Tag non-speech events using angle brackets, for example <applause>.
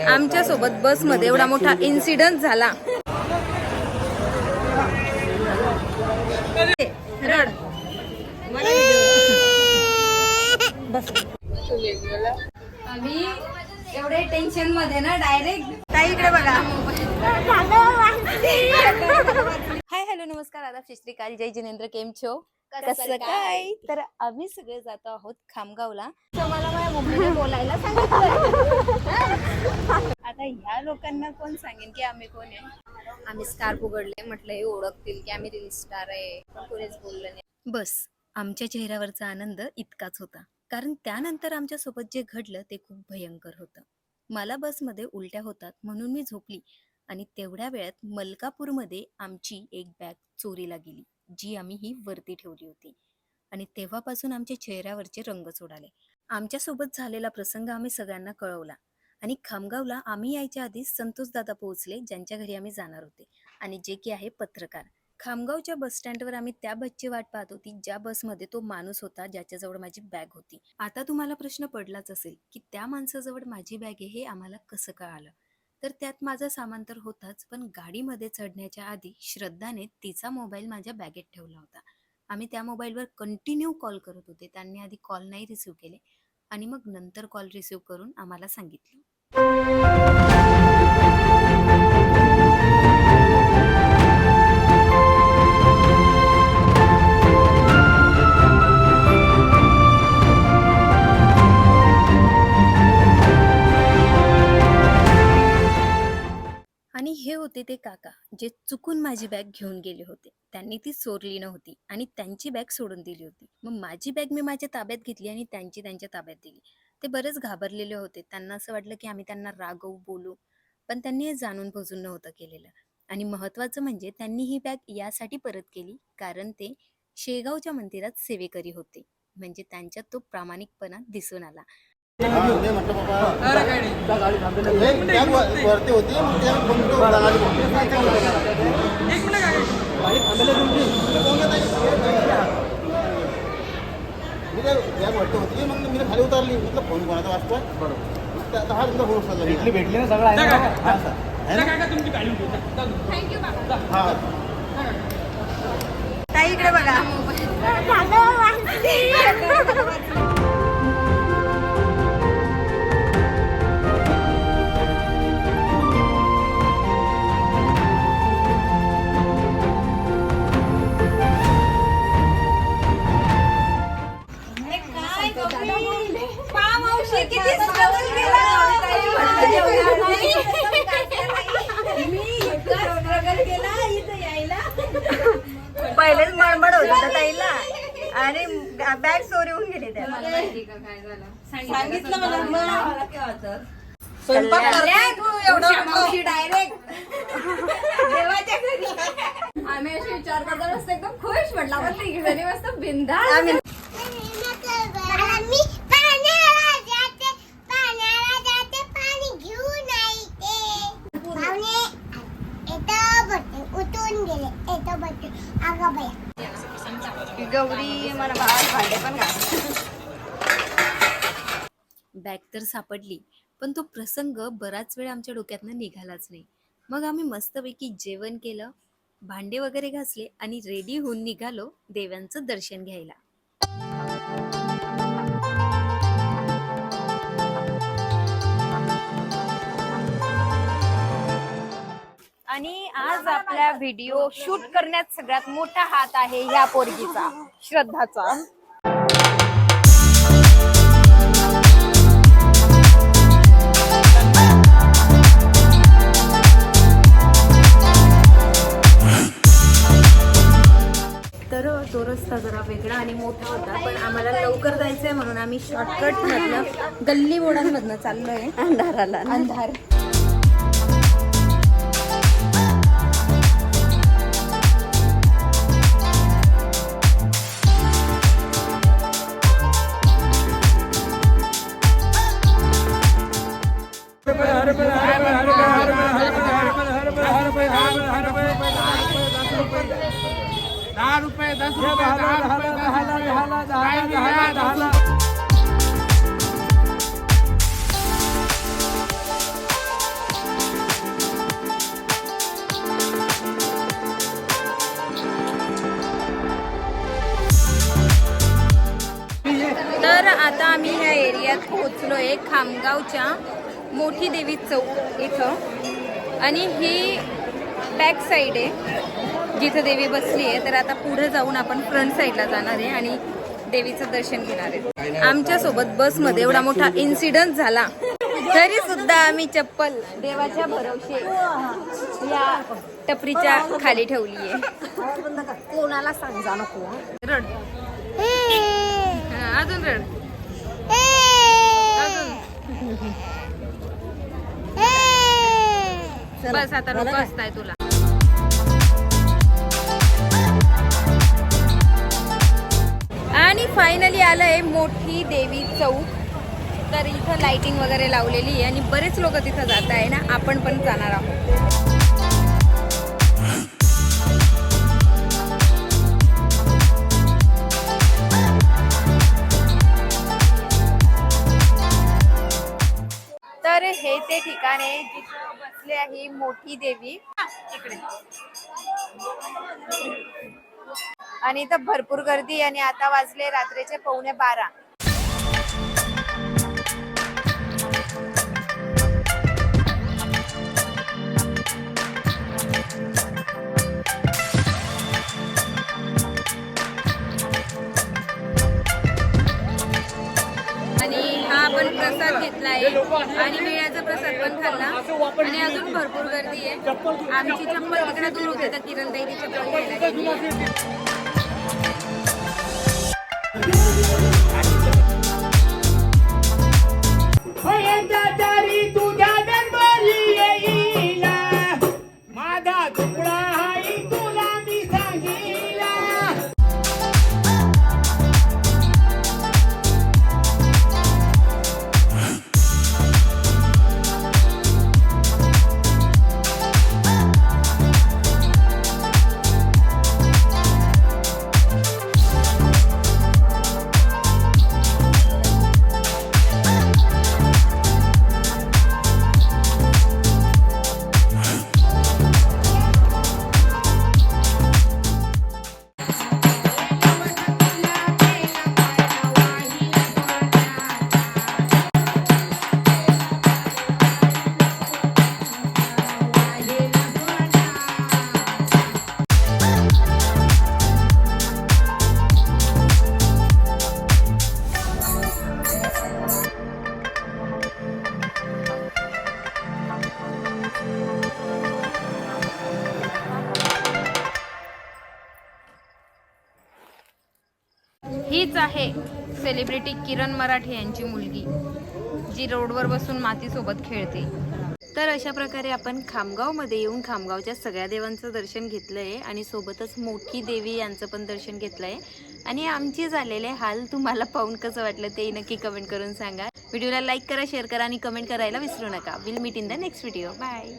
आमच्यासोबत बसमध्ये एवढा मोठा इन्सिडेंट झाला. रड. बस. आम्ही एवढे टेन्शनमध्ये ना डायरेक्ट ताई इकडे बघा. हाय हॅलो नमस्कार. आदाब श्री श्रीकाल. जय जिनेंद्र. केम छो? कसं काय? तर आम्ही सगळे जातो आहोत खामगावला. मला माझ्या मम्मीने बोलायला सांगितलं <laughs> आता ह्या लोकांना कोण सांगेन की आम्ही कोण आहे? आम्ही स्कार्फ उघडले म्हटलं हे ओळखतील की आम्ही रील स्टार आहे. पण कोणीच बोललं नाही. बस आमच्या चेहऱ्यावरचा आनंद इतकाच होता. कारण त्यानंतर आमच्यासोबत जे घडलं ते खूप भयंकर होतं. मला बसमध्ये उलट्या होतात म्हणून मी झोपली आणि तेवढ्या वेळात मलकापूरमध्ये आमची एक बॅग चोरीला गेली. जी आम्ही ही वरती ठेवली होती. आणि तेव्हापासून आमच्या चेहऱ्यावरचे रंगच उडाले आमच्यासोबत झालेला प्रसंग आम्ही सगळ्यांना कळवला. आणि खामगावला आम्ही यायच्या आधी संतोषदादा पोहोचले ज्यांच्या घरी आम्ही जाणार होते. आणि जे की आहे पत्रकार. खामगावच्या बस स्टँडवर आम्ही त्या बसची वाट पाहत होती ज्या बसमध्ये तो माणूस होता ज्याच्याजवळ माझी बॅग होती. आता तुम्हाला प्रश्न पडलाच असेल की त्या माणसाजवळ माझी बॅग आहे हे आम्हाला कसं कळालं? तर त्यात माझा सामान तर होताच पण गाडीमध्ये चढण्याच्या आधी श्रद्धाने तिचा मोबाईल माझ्या बॅगेत ठेवला होता. आम्ही त्या मोबाईलवर कंटिन्यू कॉल करत होते. त्यांनी आधी कॉल नाही रिसिव्ह केले आणि मग नंतर कॉल रिसिव्ह करून आम्हाला सांगितलं. होते ते काका जे चुकून माझी बॅग घेऊन गेले होते. त्यांनी ती चोरली नव्हती आणि त्यांची बॅग सोडून दिली होती. मग माझी बॅग मी माझ्या ताब्यात घेतली आणि त्यांची त्यांच्या ताब्यात दिली. ते बरेच घाबरलेले होते. त्यांना असं वाटलं की आम्ही त्यांना रागवू बोलू. पण त्यांनी हे जाणून बुजून नव्हतं केलेलं. आणि महत्वाचं म्हणजे त्यांनी ही बॅग यासाठी परत केली कारण ते शेगावच्या मंदिरात सेवेकरी होते. म्हणजे त्यांच्यात तो प्रामाणिकपणा दिसून आला. वरती होती मग. मी खाली उतरली. म्हटलं फोन कोणाचा वाजतोय? बरोबर. आता हा तुमचा फोन उचलला भेटली भेटली ना सगळं हा? हा. इकडे बघा. <laughs> <laughs> पहिलेच मळमळ होत होतं ताईला आणि बॅग चोरी होऊन गेली त्या सांगितलं मला स्वयंपाक करते तू एवढं डायरेक्ट देवाच्या घरी आम्ही असे विचार करतो मस्त एकदम खुश म्हटलं आपण तिघी मस्त बिंदा आम्ही मी पाण्याला जाते पाण्याला जाते पाणी घेऊन येते पाहुणे येतं बटन उठून गेले येतं बटन अगं बया गौरी मला भात भांडे पण बॅग तर सापडली पण तो प्रसंग बराच वेळ आमच्या डोक्यातनं निघालाच नाही. मग आम्ही मस्तपैकी जेवण केलं भांडे वगैरे घासले आणि रेडी होऊन निघालो देवांचं दर्शन घ्यायला. आणि आज आपल्या व्हिडिओ शूट करण्यात सगळ्यात मोठा हात आहे ह्या पोरगीचा. श्रद्धाचा. तर तो रस्ता जरा वेगळा आणि मोठा होता पण आम्हाला लवकर जायचंय म्हणून आम्ही शॉर्टकट मधनं गल्ली बोडांमधनं चाललोय. अंधाराला अंधार. दहा रुपये दस रुपये तर आता आम्ही ह्या एरियात पोहोचलो आहे खामगावच्या मोठी देवी चौक इथं. आणि ही बॅक साईड आहे. जिथं देवी बसली आहे तर आता पुढे जाऊन आपण फ्रंट साईडला जाणार आहे आणि देवीचं दर्शन घेणार आहे. आमच्यासोबत बसमध्ये एवढा मोठा इन्सिडंट झाला तरी सुद्धा आम्ही चप्पल देवाच्या भरवशे या टपरीच्या खाली ठेवली आहे. कोणाला सांगा नको. रड अजून रड अजून. बस आता नको असताय तुला. फायनली आलं आहे मोठी देवी चौक. तर इथं लाइटिंग वगैरे लावलेली आहे आणि बरेच लोक तिथं जात आहे ना आपण पण जाणार आहोत. तर हे ते ठिकाण आहे जिथं बसले आहे मोठी देवी. इकडे. आणि इथं भरपूर गर्दी आणि आता वाजले रात्रीचे पावणे बारा. प्रसाद घेतलाय आणि मेळ्याचा प्रसाद पण खाल्ला. आणि अजून भरपूर गर्दी आहे. आमची चप्पल तिकडे दूर होते तर किरण ताईची चप्पल घ्यायला हीच आहे सेलिब्रिटी किरण मराठे यांची मुलगी जी रोडवर बसून मातीसोबत खेळते. तर अशा प्रकारे आपण खामगावमध्ये येऊन खामगावच्या सगळ्या देवांचं दर्शन घेतलंय आणि सोबतच मोठी देवी यांचं पण दर्शन घेतलंय. आणि आमचे झालेले हाल तुम्हाला पाहून कसं वाटलं ते नक्की कमेंट करून सांगा. व्हिडिओला लाईक करा शेअर करा आणि कमेंट करायला विसरू नका. Will meet in the next video bye